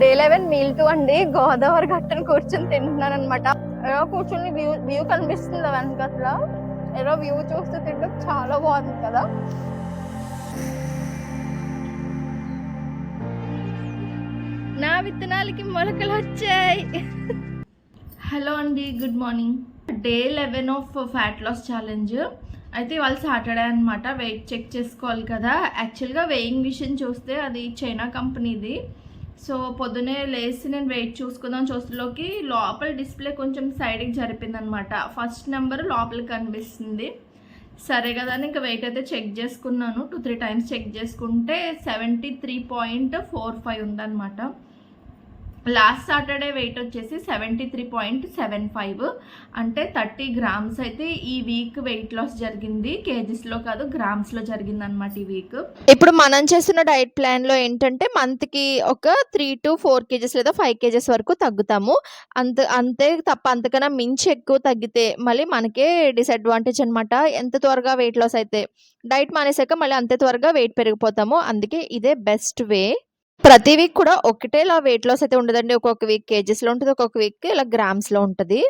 Day eleven meal two అండి గోదావరి గట్టను కూర్చొని తింటున్నాను అనమాట ఏదో కూర్చొని వ్యూ వ్యూ కనిపిస్తుంది వెనకట్ల ఏదో వ్యూ చూస్తూ తింటే చాలా బాగుంది కదా. నా విత్తనాలకి మొలకలు వచ్చాయి. హలో అండి good morning day eleven of fat loss challenge అయితే ఇవాళ సాటర్డే అనమాట వెయిట్ చెక్ చేసుకోవాలి కదా. యాక్చువల్గా వెయింగ్ మిషన్ చూస్తే అది చైనా కంపెనీది సో పొద్దునే లేచి నేను వెయిట్ చూసుకుందాం చూస్తులోకి లోపల డిస్ప్లే కొంచెం సైడ్కి జరిపింది అనమాట ఫస్ట్ నెంబర్ లోపలికి కనిపిస్తుంది. సరే కదా అని ఇంకా వెయిట్ అయితే చెక్ చేసుకున్నాను. టూ త్రీ టైమ్స్ చెక్ చేసుకుంటే seventy three point four five ఉందన్నమాట లాస్ట్ సాటర్డే వెయిట్ వచ్చేసి seventy three point seven five అంటే థర్టీ గ్రామ్స్ అయితే ఈ వీక్ వెయిట్ లాస్ జరిగింది. కేజీస్లో కాదు గ్రామ్స్లో జరిగింది అనమాట ఈ వీక్ ఇప్పుడు మనం చేస్తున్న డైట్ ప్లాన్లో ఏంటంటే మంత్కి ఒక త్రీ టు ఫోర్ కేజెస్ లేదా ఫైవ్ కేజెస్ వరకు తగ్గుతాము. అంత అంతే తప్ప అంతకన్నా మించి ఎక్కువ తగ్గితే మళ్ళీ మనకే డిసడ్వాంటేజ్ అనమాట ఎంత త్వరగా వెయిట్ లాస్ అయితే. డైట్ మానేసాక మళ్ళీ అంతే త్వరగా వెయిట్ పెరిగిపోతాము. అందుకే ఇదే బెస్ట్ వే ప్రతి వీక్ కూడా ఒకటేలా వెయిట్ లాస్ అయితే ఉండదండి. ఒక్కొక్క వీక్ కేజెస్లో ఉంటుంది ఒక్కొక్క వీక్ ఇలా గ్రామ్స్లో ఉంటుంది.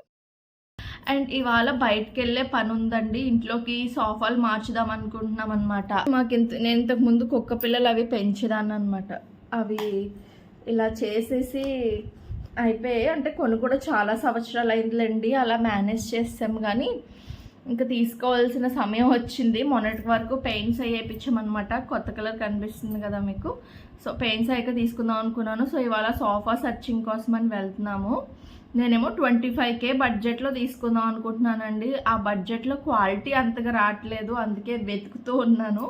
అండ్ ఇవాళ బయటకు వెళ్ళే పని ఉందండి ఇంట్లోకి సోఫాలు మార్చుదాం అనుకుంటున్నాం అనమాట మాకు ఇంత నేను ఇంతకు ముందు కుక్క పిల్లలు అవి పెంచేదాన్ని అనమాట అవి ఇలా చేసేసి అయిపోయాయి. అంటే కొన్ని కూడా చాలా సంవత్సరాలు అయిందిలేండి. అలా మేనేజ్ చేస్తాం కానీ ఇంకా తీసుకోవాల్సిన సమయం వచ్చింది. మొన్నటి వరకు పెయింట్స్ అయ్యేపించామన్నమాట కొత్త కలర్ కనిపిస్తుంది కదా మీకు. సో పెయింట్స్ అయ్యాక తీసుకుందాం అనుకున్నాను. సో ఇవాళ సోఫా సర్చింగ్ కోసం అని వెళ్తున్నాము. నేనేమో ట్వంటీ ఫైవ్ కే బడ్జెట్లో తీసుకుందాం అనుకుంటున్నానండి. ఆ బడ్జెట్లో క్వాలిటీ అంతగా రావట్లేదు. అందుకే వెతుకుతూ ఉన్నాను.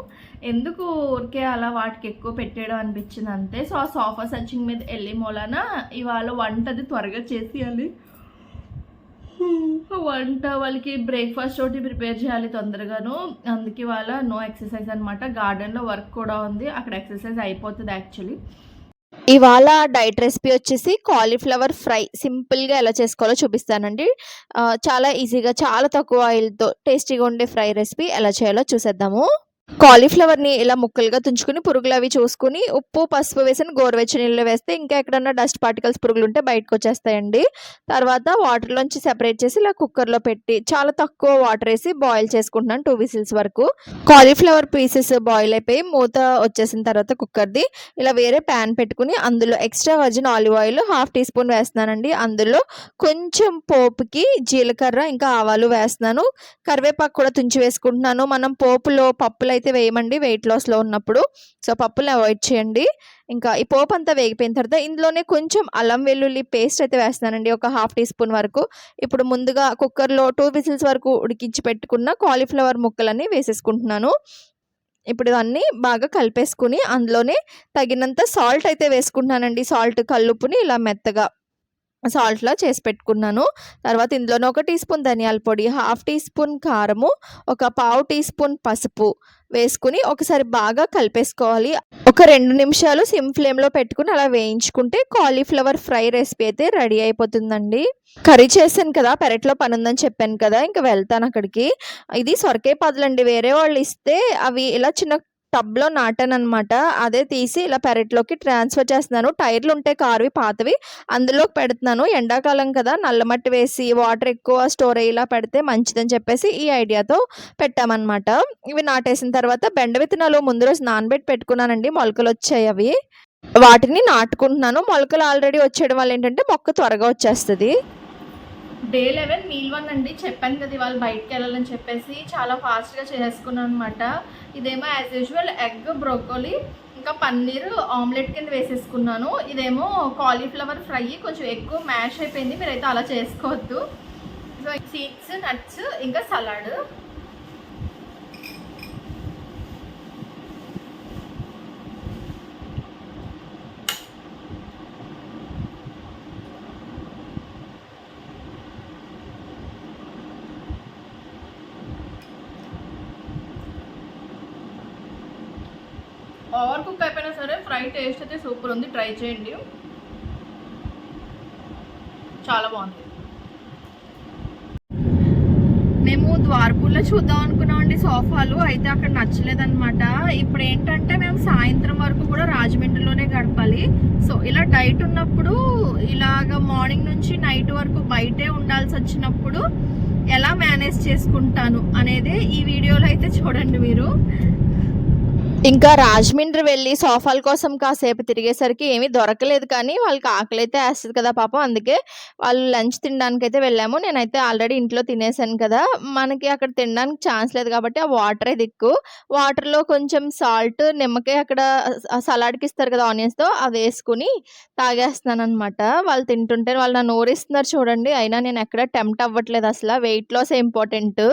ఎందుకు ఊరికే అలా వాటికి ఎక్కువ పెట్టేయడం అనిపించింది అంతే సో ఆ సోఫా సర్చింగ్ మీద వెళ్ళి మూలన ఇవాళ వంటది త్వరగా చేసేయాలి. వంట వాళ్ళకి బ్రేక్ఫాస్ట్ ఒకటి ప్రిపేర్ చేయాలి తొందరగాను. అందుకే వాళ్ళ నో ఎక్సర్సైజ్ అనమాట గార్డెన్లో వర్క్ కూడా ఉంది. అక్కడ ఎక్సర్సైజ్ అయిపోతుంది యాక్చువల్లీ ఇవాళ డైట్ రెసిపీ వచ్చేసి కాలీఫ్లవర్ ఫ్రై సింపుల్గా ఎలా చేసుకోవాలో చూపిస్తానండి. చాలా ఈజీగా చాలా తక్కువ ఆయిల్తో టేస్టీగా ఉండే ఫ్రై రెసిపీ ఎలా చేయాలో చూసేద్దాము. కాలీఫ్లవర్ని ఇలా ముక్కలుగా తుంచుకుని పురుగులు అవి చూసుకుని ఉప్పు పసుపు వేసిన గోరువెచ్చని నీళ్ళు వేస్తే ఇంకా ఎక్కడన్నా డస్ట్ పార్టికల్స్ పురుగులు ఉంటే బయటకు వచ్చేస్తాయండి. తర్వాత వాటర్లోంచి సెపరేట్ చేసి ఇలా కుక్కర్లో పెట్టి చాలా తక్కువ వాటర్ వేసి బాయిల్ చేసుకుంటున్నాను టూ విసిల్స్ వరకు. కాలీఫ్లవర్ పీసెస్ బాయిల్ అయిపోయి మూత వచ్చేసిన తర్వాత కుక్కర్ది ఇలా వేరే ప్యాన్ పెట్టుకుని అందులో extra virgin olive oil half teaspoon వేస్తున్నానండి. అందులో కొంచెం పోపుకి జీలకర్ర ఇంకా ఆవాలు వేస్తున్నాను. కరివేపాకు కూడా తుంచి వేసుకుంటున్నాను. మనం పోపులో పప్పులు అయితే వేయమండి వెయిట్ లాస్లో ఉన్నప్పుడు. సో పప్పులు అవాయిడ్ చేయండి. ఇంకా ఈ పోపు అంతా వేగిపోయిన తర్వాత ఇందులోనే కొంచెం అల్లం వెల్లుల్లి పేస్ట్ అయితే వేస్తున్నానండి. ఒక హాఫ్ టీ స్పూన్ వరకు. ఇప్పుడు ముందుగా కుక్కర్లో టూ విజిల్స్ వరకు ఉడికించి పెట్టుకున్న కాలీఫ్లవర్ ముక్కలన్నీ వేసేసుకుంటున్నాను. ఇప్పుడు ఇవన్నీ బాగా కలిపేసుకుని అందులోనే తగినంత సాల్ట్ అయితే వేసుకుంటున్నానండి. సాల్ట్ కల్లుపుని ఇలా మెత్తగా సాల్ట్లా చేసి పెట్టుకున్నాను. తర్వాత ఇందులోనే ఒక టీ స్పూన్ ధనియాల పొడి హాఫ్ టీ స్పూన్ కారము ఒక పావు టీ స్పూన్ పసుపు వేసుకుని ఒకసారి బాగా కలిపేసుకోవాలి. ఒక రెండు నిమిషాలు సిమ్ ఫ్లేమ్లో పెట్టుకుని అలా వేయించుకుంటే కాలీఫ్లవర్ ఫ్రై రెసిపీ అయితే రెడీ అయిపోతుందండి. కర్రీ చేశాను కదా పెరట్లో పని ఉందని చెప్పాను కదా ఇంకా వెళ్తాను అక్కడికి. ఇది సొరకాయ పదులండి. వేరే వాళ్ళు ఇస్తే అవి ఇలా చిన్న టబ్లో నాటాను అనమాట అదే తీసి ఇలా పెరట్లోకి ట్రాన్స్ఫర్ చేస్తున్నాను. టైర్లు ఉంటాయి కారువి పాతవి. అందులోకి పెడుతున్నాను. ఎండాకాలం కదా నల్లమట్టి వేసి వాటర్ ఎక్కువ స్టోర్ అయ్యేలా పెడితే మంచిదని చెప్పేసి ఈ ఐడియాతో పెట్టామన్నమాట. ఇవి నాటేసిన తర్వాత బెండ విత్తనాలు ముందు రోజు నానబెట్టి పెట్టుకున్నానండి. మొలకలు వచ్చాయి అవి. వాటిని నాటుకుంటున్నాను. మొలకలు ఆల్రెడీ వచ్చేయడం వల్ల ఏంటంటే మొక్క త్వరగా వచ్చేస్తుంది. డే లెవెన్ మీల్ వన్ అండి. చెప్పాను కదా ఇవాళ బయటకు వెళ్ళాలని చెప్పేసి చాలా ఫాస్ట్గా చేసుకున్నాను అనమాట ఇదేమో యాజ్ యూజువల్ ఎగ్ బ్రోకోలీ ఇంకా పన్నీర్ ఆమ్లెట్ కింద వేసేసుకున్నాను. ఇదేమో కాలీఫ్లవర్ ఫ్రై కొంచెం ఎక్కువ మ్యాష్ అయిపోయింది మీరైతే అలా చేసుకోవద్దు. సో సీడ్స్ నట్స్ ఇంకా సలాడ్ ఓవర్ కుక్ అయిపోయినా సరే ఫ్రై టేస్ట్ అయితే సూపర్ ఉంది. ట్రై చేయండి. చాలా బాగుంది. మేము ద్వారపూర్లో చూద్దాం అనుకున్నామండి సోఫాలు. అయితే అక్కడ నచ్చలేదన్నమాట. ఇప్పుడు ఏంటంటే మేము సాయంత్రం వరకు కూడా రాజమండ్రిలోనే గడపాలి. సో ఇలా డైట్ ఉన్నప్పుడు ఇలాగ మార్నింగ్ నుంచి నైట్ వరకు బయటే ఉండాల్సి వచ్చినప్పుడు ఎలా మేనేజ్ చేసుకుంటాను అనేది ఈ వీడియోలో అయితే చూడండి మీరు. ఇంకా రాజమండ్రి వెళ్ళి సోఫాల కోసం కాసేపు తిరిగేసరికి ఏమీ దొరకలేదు కానీ వాళ్ళకి ఆకలి అయితే వేస్తుంది కదా పాపం. అందుకే వాళ్ళు లంచ్ తినడానికి అయితే వెళ్ళాము. నేనైతే ఆల్రెడీ ఇంట్లో తినేసాను కదా. మనకి అక్కడ తినడానికి ఛాన్స్ లేదు కాబట్టి ఆ వాటరే దిక్కు. వాటర్లో కొంచెం సాల్ట్ నిమ్మకాయ అక్కడ సలాడ్కి ఇస్తారు కదా ఆనియన్స్తో అవి వేసుకుని తాగేస్తున్నాను అనమాట వాళ్ళు తింటుంటే వాళ్ళు నన్ను నోరిస్తున్నారు చూడండి. అయినా నేను ఎక్కడ టెంప్ట్ అవ్వట్లేదు అసలు. Weight loss important.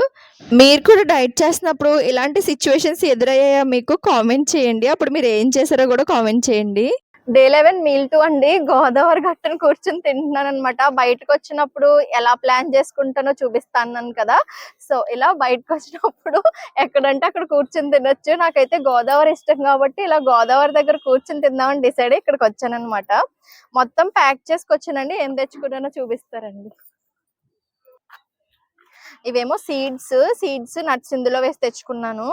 మీరు కూడా డైట్ చేస్తున్నప్పుడు ఇలాంటి సిచ్యువేషన్స్ ఎదురయ్యాయా మీకు? కామెంట్ చేయండి. అప్పుడు మీరు ఏం చేశారో కూడా కామెంట్ చేయండి. డే లెవెన్ మీల్ టూ అండి. గోదావరి గట్టను కూర్చొని తింటున్నాను అనమాట బయటకు వచ్చినప్పుడు ఎలా ప్లాన్ చేసుకుంటానో చూపిస్తాను కదా. సో ఇలా బయటకు వచ్చినప్పుడు ఎక్కడంటే అక్కడ కూర్చొని తినొచ్చు. నాకైతే గోదావరి ఇష్టం కాబట్టి ఇలా గోదావరి దగ్గర కూర్చొని తిందామని డిసైడ్ ఇక్కడికి వచ్చాను అనమాట మొత్తం ప్యాక్ చేసుకొచ్చానండి. ఏం తెచ్చుకున్నానో చూపిస్తారండి. ఇవేమో సీడ్స్ సీడ్స్ నట్స్ ఇందులో వేసి తెచ్చుకున్నాను.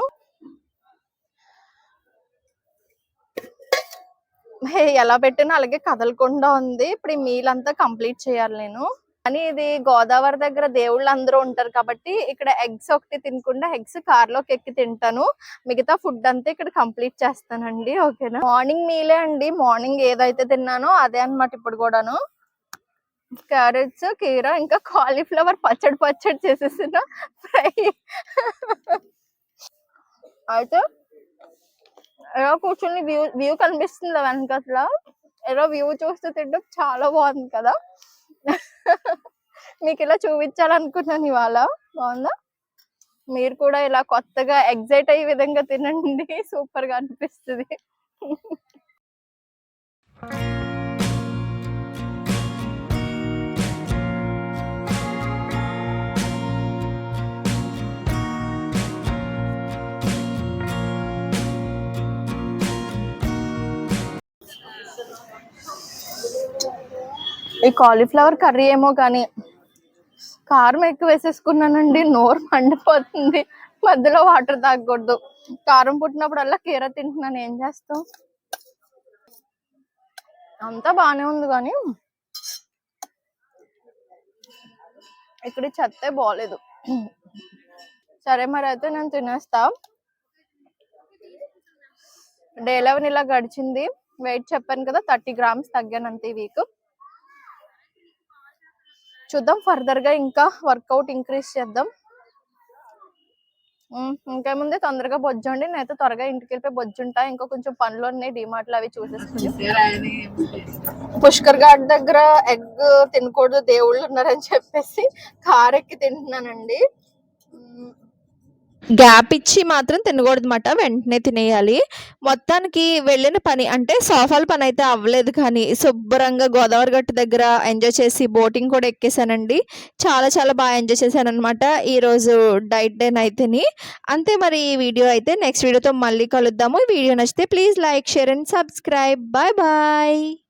ఎలా పెట్టినా అలాగే కదలకుండా ఉంది. ఇప్పుడు ఈ మీల్ అంతా కంప్లీట్ చేయాలి నేను. కానీ ఇది గోదావరి దగ్గర దేవుళ్ళు అందరూ ఉంటారు కాబట్టి ఇక్కడ ఎగ్స్ ఒకటి తినకుండా ఎగ్స్ కార్లోకి ఎక్కి తింటాను. మిగతా ఫుడ్ అంతా ఇక్కడ కంప్లీట్ చేస్తానండి ఓకేనా? మార్నింగ్ మీలే అండి. మార్నింగ్ ఏదైతే తిన్నానో అదే అన్నమాట ఇప్పుడు కూడాను. క్యారెట్స్ కీరా ఇంకా కాలీఫ్లవర్ పచ్చడి పచ్చడి చేసేసిన ఫ్రై. అయితే ఎలా కూర్చొని వ్యూ వ్యూ కనిపిస్తుంది వెనకట్ల? ఎలా వ్యూ చూస్తూ తింటే చాలా బాగుంది కదా? మీకు ఇలా చూపించాలనుకున్నాను ఇవాళ. బాగుందా? మీరు కూడా ఇలా కొత్తగా ఎగ్జైట్ అయ్యే విధంగా తినండి. సూపర్గా అనిపిస్తుంది. ఈ కాలీఫ్లవర్ కర్రీ ఏమో కానీ కారం ఎక్కువ వేసేసుకున్నానండి నోరు మండిపోతుంది మధ్యలో వాటర్ తాగకూడదు. కారం పుట్టినప్పుడల్లా కీర తింటున్నాను ఏం చేస్తాం? అంతా బానే ఉంది కానీ ఇక్కడ చెత్తే బాగలేదు సరే మరి అయితే నేను తినేస్తా. డే లెవెన్ ఇలా గడిచింది. వెయిట్ చెప్పాను కదా థర్టీ గ్రామ్స్ తగ్గాను అంతే ఈ వీక్. చూద్దాం ఫర్దర్గా ఇంకా వర్కౌట్ ఇంక్రీజ్ చేద్దాం. ఇంకేముంది తొందరగా బొజ్జండి నేనైతే త్వరగా ఇంటికి వెళ్ళిపోయి బొజ్జుంటా ఇంకా కొంచెం పనులు ఉన్నాయి డిమార్ట్లు అవి చూసేసుకుని పుష్కర్ ఘాట్ దగ్గర ఎగ్ తినకూడదు దేవుళ్ళు ఉన్నారని చెప్పేసి కారెక్కి ఎక్కి తింటున్నానండి. గ్యాప్ ఇచ్చి మాత్రం తినకూడదన్నమాట. వెంటనే తినేయాలి. మొత్తానికి వెళ్ళిన పని అంటే సోఫాల పని అయితే అవ్వలేదు కానీ శుభ్రంగా గోదావరి గట్టు దగ్గర ఎంజాయ్ చేసి బోటింగ్ కూడా ఎక్కేసానండి. చాలా చాలా బాగా ఎంజాయ్ చేశాను అనమాట ఈరోజు డైట్ డే అయితేని అంతే మరి ఈ వీడియో అయితే నెక్స్ట్ వీడియోతో మళ్ళీ కలుద్దాము. ఈ వీడియో నచ్చితే please like share and subscribe. Bye bye.